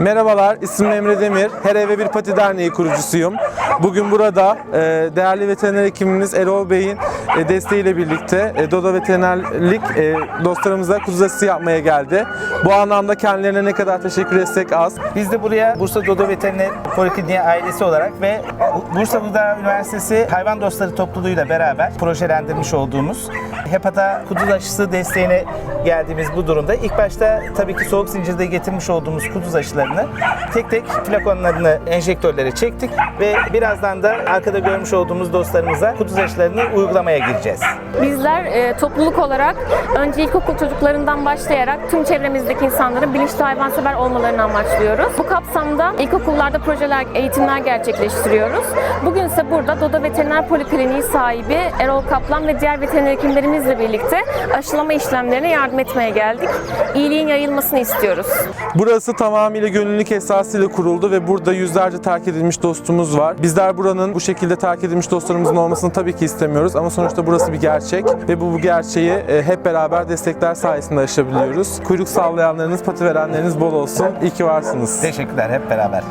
Merhabalar, ismim Emre Demir. Her Eve Bir Pati Derneği kurucusuyum. Bugün burada e, değerli veteriner hekimimiz Erol Bey'in e, desteğiyle birlikte e, Dodo Veterinerlik e, dostlarımıza kuzu aşısı yapmaya geldi. Bu anlamda kendilerine ne kadar teşekkür etsek az. Biz de buraya Bursa Dodo Veteriner Polikliniği ailesi olarak ve Bursa Uludağ Üniversitesi Hayvan Dostları Topluluğu'yla beraber projelendirmiş olduğumuz hepata kuduz aşısı desteğine geldiğimiz bu durumda ilk başta tabii ki soğuk zincirde getirmiş olduğumuz kuduz aşılarını tek tek flakonlarını enjektörlere çektik ve birazdan da arkada görmüş olduğumuz dostlarımıza kuduz aşılarını uygulamaya gireceğiz. Bizler e, topluluk olarak önce ilkokul çocuklarından başlayarak tüm çevremizdeki insanların bilinçli hayvansever olmalarını amaçlıyoruz. Bu kapsamda ilkokullarda projeler, eğitimler gerçekleştiriyoruz. Bugün ise burada Dodo Veteriner Polikliniği sahibi Erol Kaplan ve diğer veteriner hekimlerimizle birlikte aşılama işlemlerine yardım etmeye geldik. İyiliğin yayılmasını istiyoruz. Burası tamamıyla gönüllülük esasıyla kuruldu ve burada yüzlerce terk edilmiş dostumuz var. Bizler buranın bu şekilde terk edilmiş dostlarımızın olmasını tabii ki istemiyoruz ama sonuçta burası bir gerçek ve bu, bu gerçeği e, hep beraber destekler sayesinde aşabiliyoruz. Kuyruk sallayanlarınız, pati verenleriniz bol olsun. İyi ki varsınız. Teşekkürler hep beraber.